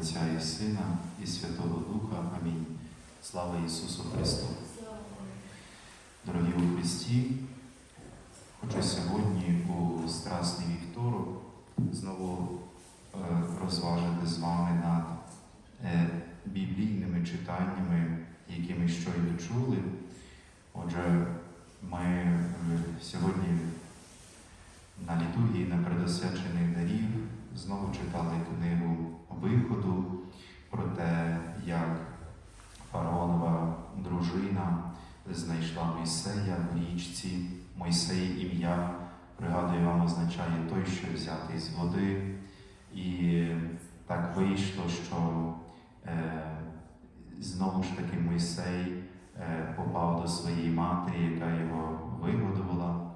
Отця і Сина, і Святого Духа. Амінь. Слава Ісусу Христу! Дорогі у Христі, хочу сьогодні у Страсний вівторок знову е, розважити з вами над е, біблійними читаннями, які ми щойно чули. Отже, ми е, сьогодні на літургії на предосвячених дарів знову читали книгу Виходу про те, як фараонова дружина знайшла Мойсея в річці. Мойсей ім'я, пригадую вам, означає той, що взятий з води. І так вийшло, що е, знову ж таки Мойсей е, попав до своєї матері, яка його вигодувала.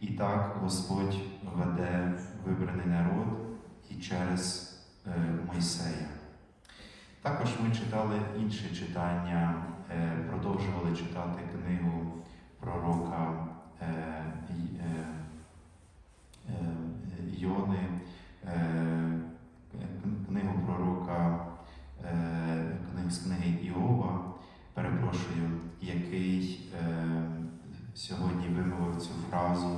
І так Господь веде вибраний народ і через е, Мойсея. Також ми читали інше читання, продовжували читати книгу пророка е, е, е, Йони, е, книгу пророка е, з книги Іова, перепрошую, який е, сьогодні вимовив цю фразу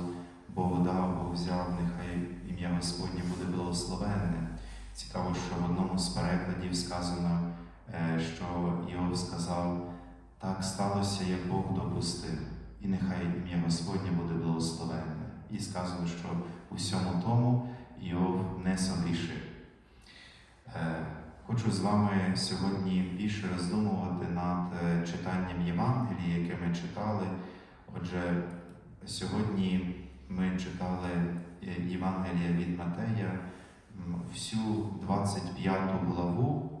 Бог дав, Бог взяв, нехай ім'я Господнє буде благословенне. Цікаво, що в одному з перекладів сказано, е, що Іов сказав, так сталося, як Бог допустив, і нехай ім'я Господнє буде благословенне. І сказано, що у всьому тому Іов не согрішив. Е, Хочу з вами сьогодні більше роздумувати над е, читанням Євангелії, яке ми читали. Отже, сьогодні ми читали е, Євангелія від Матея, всю 25 главу,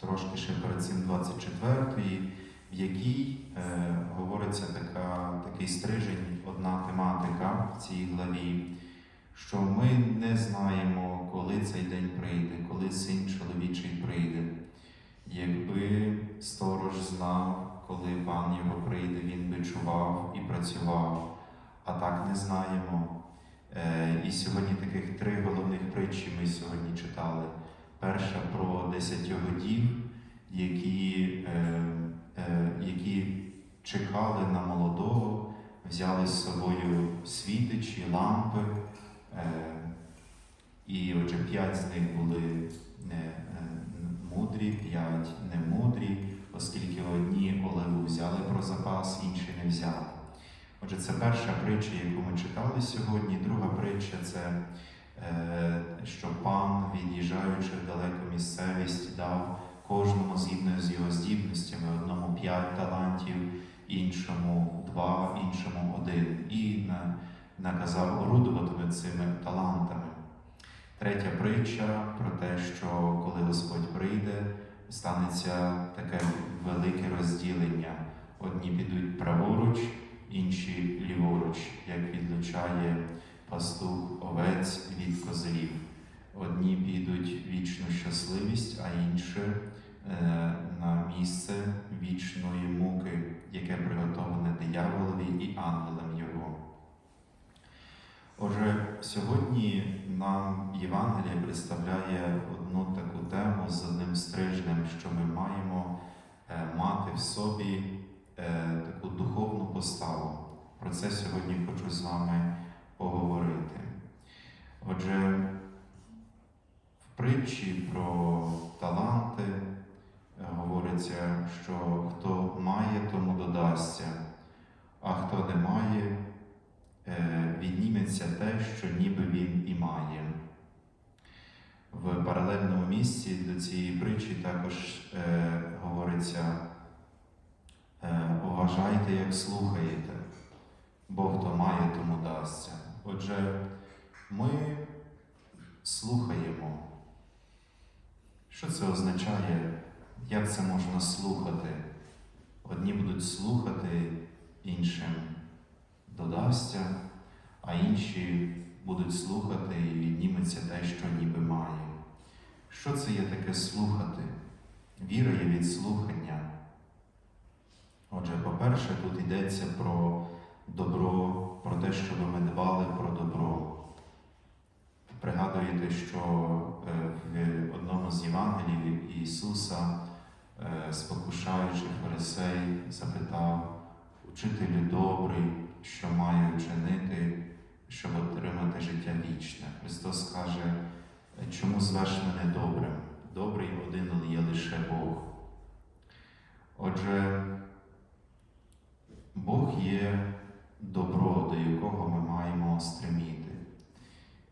трошки ще перед цим 24, в якій е, говориться така, такий стрижень, одна тематика в цій главі, що ми не знаємо, коли цей день прийде, коли син чоловічий прийде. Якби сторож знав, коли пан його прийде, він би чував і працював, а так не знаємо. Е, І сьогодні таких три головних притчі ми сьогодні читали. Перша про десятьогодів, які, е, які чекали на молодого, взяли з собою світичі, лампи. Е, І отже, п'ять з них були е, мудрі, п'ять немудрі, оскільки одні оливу взяли про запас, інші не взяли. Отже, це перша притча, яку ми читали сьогодні. Друга притча це е, що пан, від'їжджаючи в далеку місцевість, дав п'ять талантів, іншому два, іншому один. І наказав орудувати цими талантами. Третя притча про те, що коли Господь прийде, станеться таке велике розділення. Одні підуть праворуч, інші ліворуч, як відлучає пастух овець від козлів. Одні підуть вічну щасливість, а інші е, на місце вічної муки, яке приготовлене дияволові і ангелам його. Отже, сьогодні нам Євангеліє представляє одну таку тему з одним стрижнем, що ми маємо е, мати в собі е, таку духовну поставу. Про це сьогодні хочу з вами поговорити. Отже, в притчі про таланти говориться, що хто має, тому додасться, а хто не має, е, відніметься те, що ніби він і має. В паралельному місці до цієї притчі також е, говориться: е, уважайте, як слухаєте, бо хто має, тому дасться. Отже, ми слухаємо. Що це означає? Як це можна слухати? Одні будуть слухати, іншим додасться, а інші будуть слухати і відніметься те, що ніби має. Що це є таке слухати? Віра є від слухання. Отже, по-перше, тут йдеться про добро, про те, щоб ми дбали про добро. Пригадуєте, що е, в одному з Євангелів Ісуса, спокушаючи фарисей, запитав, Учителю добрий, що маю вчинити, щоб отримати життя вічне. Христос каже, чому звеш мене добрим? Добрий один є лише Бог. Отже, Бог є добро, до якого ми маємо стреміти.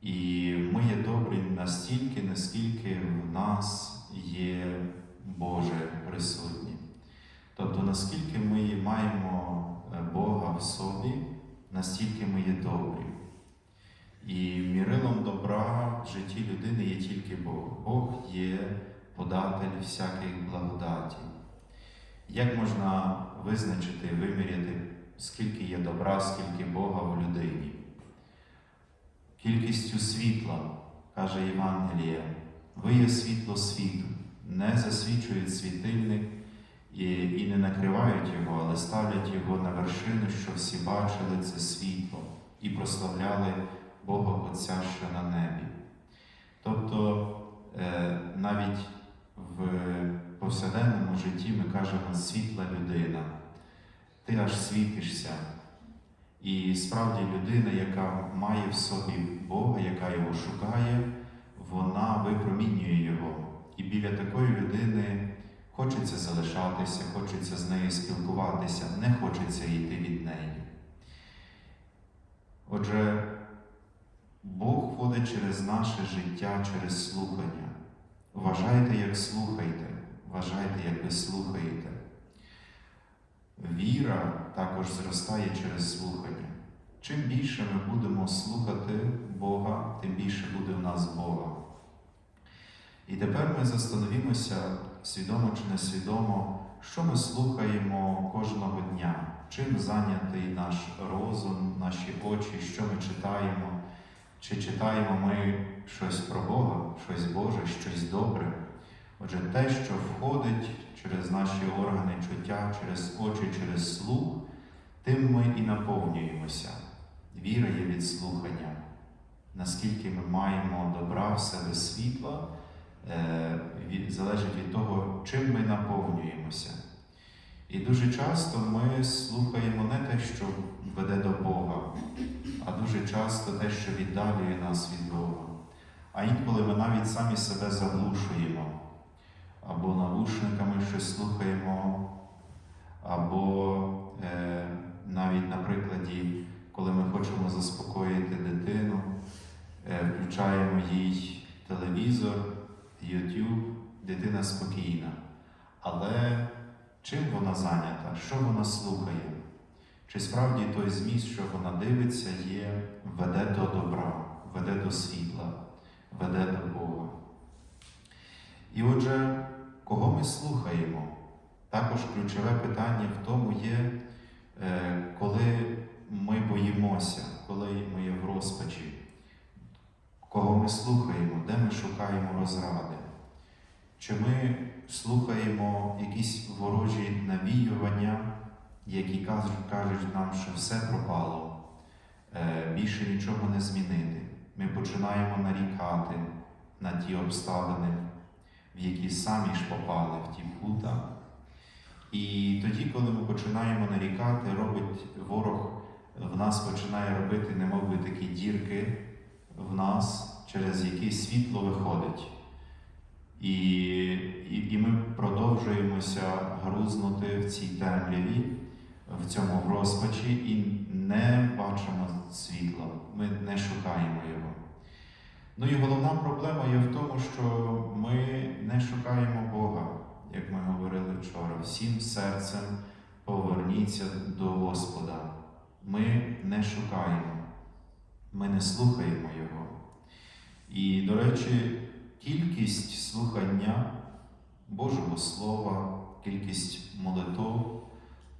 І ми є добрі настільки, наскільки в нас є наскільки ми маємо е, Бога в собі, настільки ми є добрі. І мірилом добра в житті людини є тільки Бог. Бог є податель всяких благодаті. Як можна визначити, виміряти, скільки є добра, скільки Бога в людині? Кількістю світла, каже Євангеліє, ви є світло світу, не засвічують світильник і, і не накривають його, але ставлять його на вершину, щоб всі бачили це світло і прославляли Бога Отця, що на небі. Тобто е, навіть в повсякденному житті ми кажемо світла людина, ти аж світишся. І справді людина, яка має в собі Бога, яка його шукає, вона випромінює його. І біля такої людини хочеться залишатися, хочеться з нею спілкуватися, не хочеться йти від неї. Отже, Бог ходить через наше життя, через слухання. Вважайте, як слухаєте, вважайте, як ви слухаєте. Віра також зростає через слухання. Чим більше ми будемо слухати Бога, тим більше буде в нас Бога. І тепер ми застановімося свідомо чи несвідомо, що ми слухаємо кожного дня, чим зайнятий наш розум, наші очі, що ми читаємо, чи читаємо ми щось про Бога, щось Боже, щось добре. Отже, те, що входить через наші органи чуття, через очі, через слух, тим ми і наповнюємося. Віра є від слухання. Наскільки ми маємо добра в себе світла, залежить від того, чим ми наповнюємося. І дуже часто ми слухаємо не те, що веде до Бога, а дуже часто те, що віддалює нас від Бога. А інколи ми навіть самі себе заглушуємо або навушниками щось слухаємо, або е, навіть на прикладі, коли ми хочемо заспокоїти дитину, е, включаємо їй телевізор, YouTube, дитина спокійна. Але чим вона зайнята? Що вона слухає? Чи справді той зміст, що вона дивиться, є, веде до добра, веде до світла, веде до Бога? І отже, кого ми слухаємо? Також ключове питання в тому є, е, коли ми боїмося, коли ми є в розпачі, кого ми слухаємо, де ми шукаємо розради? Чи ми слухаємо якісь ворожі навіювання, які кажуть, нам, що все пропало, е, більше нічого не змінити. Ми починаємо нарікати на ті обставини, в які самі ж попали в ті пута. І тоді, коли ми починаємо нарікати, робить ворог в нас починає робити, немов би такі дірки в нас, через які світло виходить. І, і, і ми продовжуємося грузнути в цій темряві, в цьому розпачі і не бачимо світла, ми не шукаємо його. Ну і головна проблема є в тому, що ми не шукаємо Бога, як ми говорили вчора. Всім серцем поверніться до Господа. Ми не шукаємо, ми не слухаємо Його. І, до речі, кількість слухання Божого Слова, кількість молитов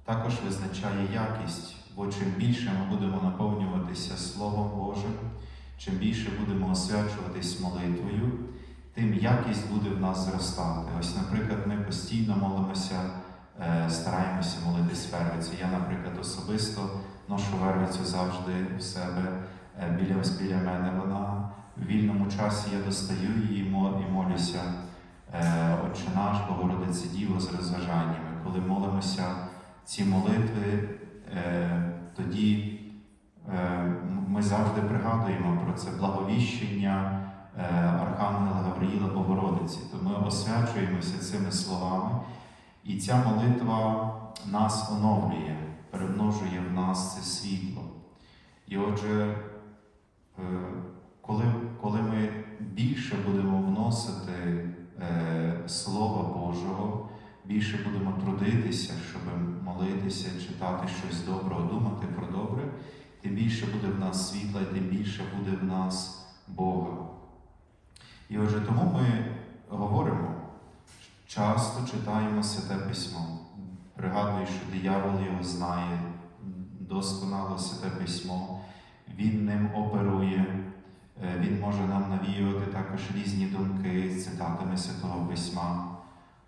також визначає якість, бо чим більше ми будемо наповнюватися Словом Божим, чим більше будемо освячуватись молитвою, тим якість буде в нас зростати. Ось, наприклад, ми постійно молимося, е, стараємося молитись вервицю. Я, наприклад, особисто ношу вервицю завжди в себе е, біля, біля мене. Вона в вільному часі я достаю її і молюся. Е, Отче наш, Богородице Діво з розважаннями. Коли молимося ці молитви, е, тоді ми завжди пригадуємо про це благовіщення Архангела Гавриїла Богородиці. То ми освячуємося цими словами, і ця молитва нас оновлює, перемножує в нас це світло. І отже, коли, коли ми більше будемо вносити е, Слова Божого, більше будемо трудитися, щоб молитися, читати щось доброго, думати про добре, тим більше буде в нас світла, тим більше буде в нас Бога. І отже, тому ми говоримо, часто читаємо Святе Письмо. Пригадую, що диявол його знає, досконало Святе Письмо, він ним оперує. Е, Він може нам навіювати також різні думки з цитатами Святого Письма.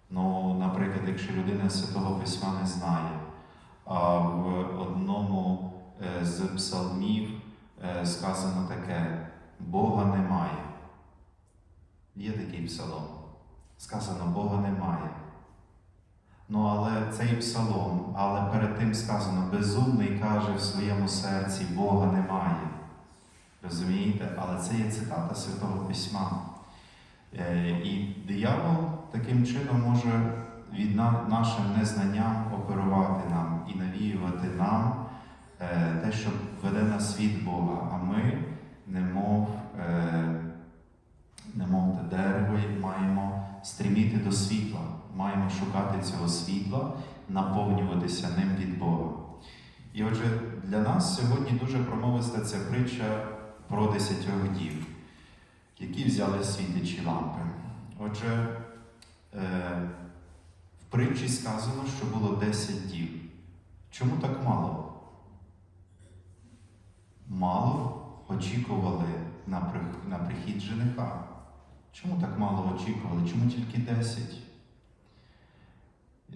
Ну, наприклад, якщо людина Святого Письма не знає, а в одному е, з псалмів е, сказано таке: Бога немає. Є такий псалом. Сказано, Бога немає. Ну, але цей псалом, але перед тим сказано, безумний каже в своєму серці, Бога немає. Розумієте? Але це є цитата Святого Письма. Е, І диявол таким чином може від на- нашим незнанням оперувати нам і навіювати нам е, те, що веде на світ Бога, а ми, немов, е, немов те дерево, маємо стріміти до світла, маємо шукати цього світла, наповнюватися ним від Бога. І отже, для нас сьогодні дуже промовиста ця притча про десятьох дів, які взяли світячі лампи. Отже, е, в притчі сказано, що було 10 дів. Чому так мало? Мало очікували на прихід жениха. Чому так мало очікували? Чому тільки 10?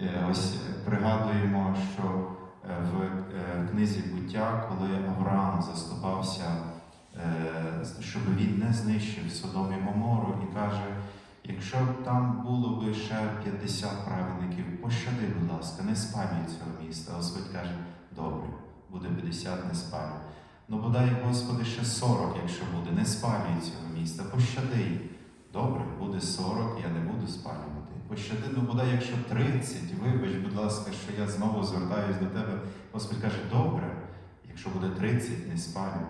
Е, Ось е, пригадуємо, що е, в книзі буття, коли Авраам заступався, щоб він не знищив Содом і Гомору, і каже: якщо б там було би ще 50 праведників, пощади, будь ласка, не спалюй цього міста. Господь каже, добре, буде 50, не спалю. Ну бодай, Господи, ще 40, якщо буде, не спалюй цього міста, пощади. Добре, буде 40, я не буду спалювати. Пощади, ну бодай, якщо 30, вибач, будь ласка, що я знову звертаюсь до тебе. Господь каже, добре, якщо буде 30, не спалюй.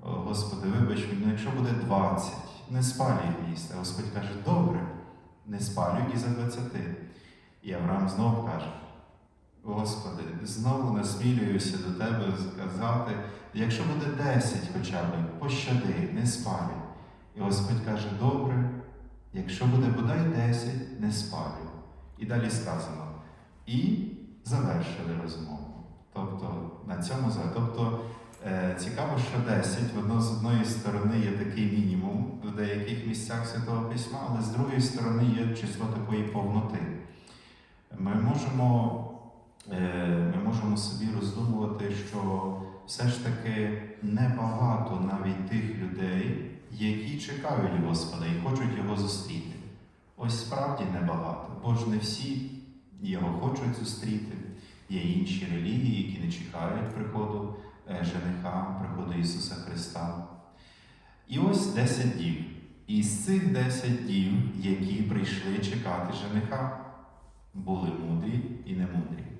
Господи, вибач, ну якщо буде 20, не спалюй міста. Господь каже, добре, не спалюй і за 20. І Авраам знову каже, Господи, знову насмілююся до Тебе сказати, якщо буде 10 хоча б, пощади, не спалюй. І Господь каже, добре, якщо буде бодай 10, не спалю. І далі сказано. І завершили розмову. Тобто на цьому. Тобто е, цікаво, що 10, воно з одної сторони є такий мінімум в деяких місцях Святого Письма, але з другої сторони є число такої повноти. Ми можемо, е, ми можемо собі роздумувати, що все ж таки небагато навіть тих людей, які чекають Господа і хочуть його зустріти. Ось справді небагато, бо ж не всі його хочуть зустріти. Є інші релігії, які не чекають приходу е, жениха, приходу Ісуса Христа. І ось 10 дів. І з цих 10 дів, які прийшли чекати жениха, були мудрі і немудрі.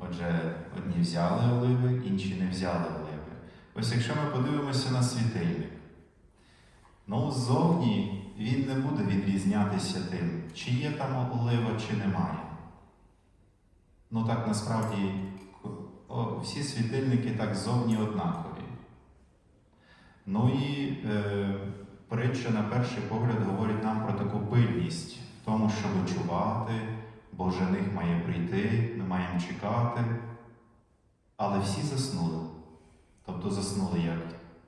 Отже, одні взяли оливи, інші не взяли оливи. Ось якщо ми подивимося на світильник, ну ззовні він не буде відрізнятися тим, чи є там олива, чи немає. Ну так насправді о, всі світильники так зовні однакові. Ну і е, притча на перший погляд говорить нам про таку пильність в тому, щоб чувати, бо жених має прийти, ми маємо чекати. Але всі заснули. Тобто заснули як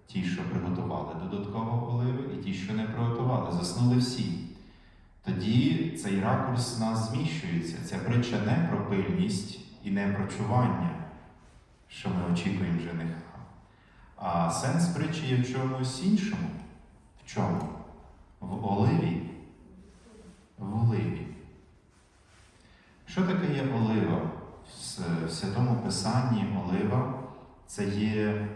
ті, що приготували додатково оливи, і ті, що не приготували. Заснули всі. Тоді цей ракурс нас зміщується. Ця притча не про пильність і не про чування, що ми очікуємо жениха. А сенс притчі є в чомусь іншому, В чому? В оливі? В оливі. Що таке є олива? В Святому Писанні олива це є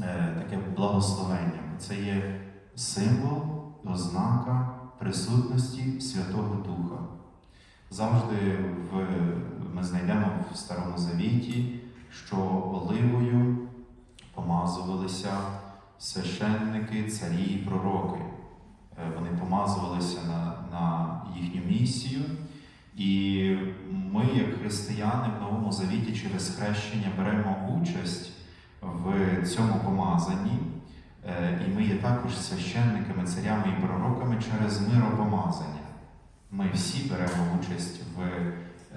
е, таке благословення, це є символ, ознака присутності Святого Духа. Завжди в, ми знайдемо в Старому Завіті, що оливою помазувалися священники, царі і пророки. Е, Вони помазувалися на, на їхню місію. І ми, як християни в Новому Завіті, через хрещення беремо участь в цьому помазанні. Е, І ми є також священниками, царями і пророками через миропомазання. Ми всі беремо участь в,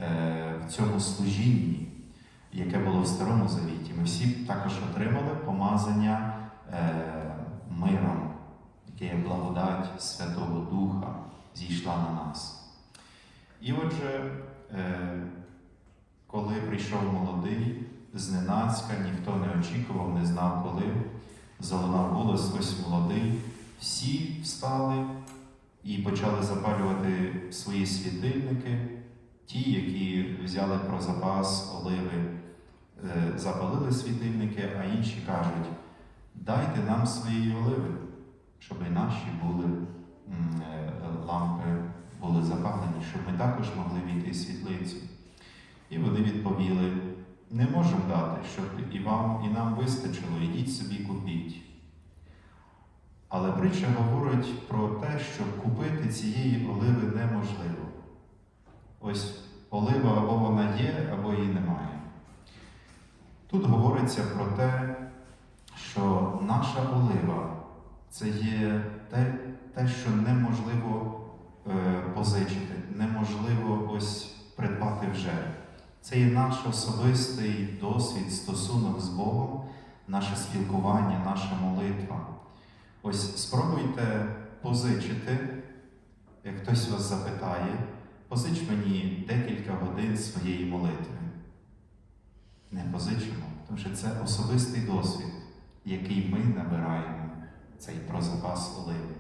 е, в цьому служінні, яке було в Старому Завіті. Ми всі також отримали помазання е, миром, яке є благодать Святого Духа, зійшла на нас. І отже, е, коли прийшов молодий, зненацька, ніхто не очікував, не знав коли, залунав голос, ось молодий, всі встали і почали запалювати свої світильники. Ті, які взяли про запас оливи, е, запалили світильники, а інші кажуть, дайте нам свої оливи, щоб і наші були е, лампи були запалені, щоб ми також могли війти в світлицю. І вони відповіли: не можемо дати, щоб і вам, і нам вистачило, ідіть собі купіть. Але притча говорить про те, що купити цієї оливи неможливо. Ось олива або вона є, або її немає. Тут говориться про те, що наша олива це є те, те що неможливо позичити, неможливо ось придбати вже. Це є наш особистий досвід, стосунок з Богом, наше спілкування, наша молитва. Ось спробуйте позичити, як хтось вас запитає, позич мені декілька годин своєї молитви. Не позичимо, тому що це особистий досвід, який ми набираємо, цей про запас оливи.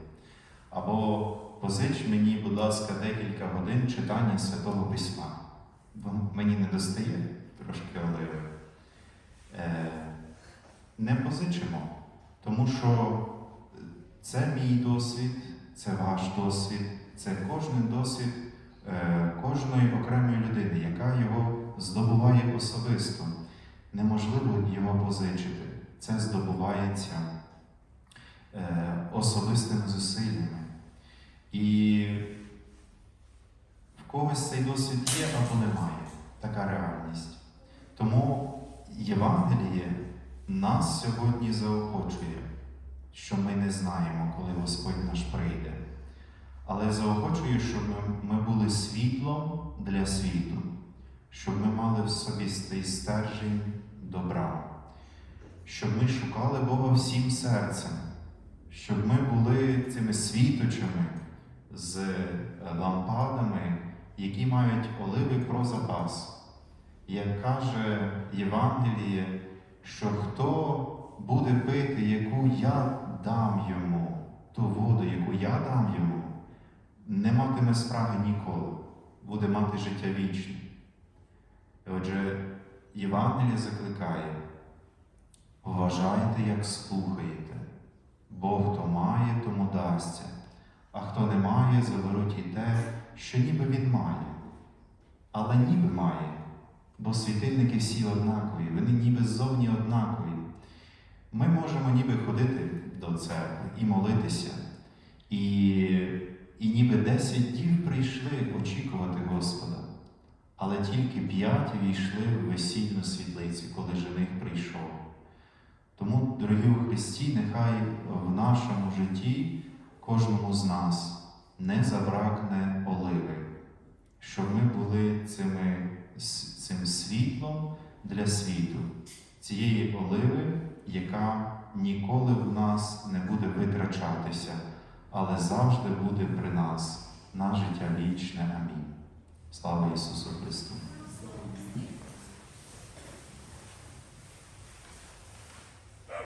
Або позич мені, будь ласка, декілька годин читання Святого Письма. Бо мені не достає трошки оливи. Е, не позичимо, тому що це мій досвід, це ваш досвід, це кожен досвід е, кожної окремої людини, яка його здобуває особисто. Неможливо його позичити. Це здобувається е, особистими зусиллями. І в когось цей досвід є або немає. Така реальність. Тому Євангеліє нас сьогодні заохочує, що ми не знаємо, коли Господь наш прийде. Але заохочує, щоб ми, були світлом для світу, щоб ми мали в собі цей стержень добра, щоб ми шукали Бога всім серцем, щоб ми були цими світочами з лампадами, які мають оливи про запас. Як каже Євангеліє, що хто буде пити, яку я дам йому, ту воду, яку я дам йому, не матиме спраги ніколи, буде мати життя вічне. Отже, Євангеліє закликає, вважайте, як слухаєте, бо хто має, тому дасться, а хто не має, заберуть і те, що ніби він має, але ніби має, бо світильники всі однакові, вони ніби ззовні однакові. Ми можемо ніби ходити до церкви і молитися, і, і ніби десять дів прийшли очікувати Господа, але тільки п'ять війшли в весільну світлицю, коли жених прийшов. Тому, дорогі у Христі, нехай в нашому житті кожному з нас не забракне оливи, щоб ми були цими, цим світлом для світу, цієї оливи, яка ніколи в нас не буде витрачатися, але завжди буде при нас на життя вічне. Амінь. Слава Ісусу Христу!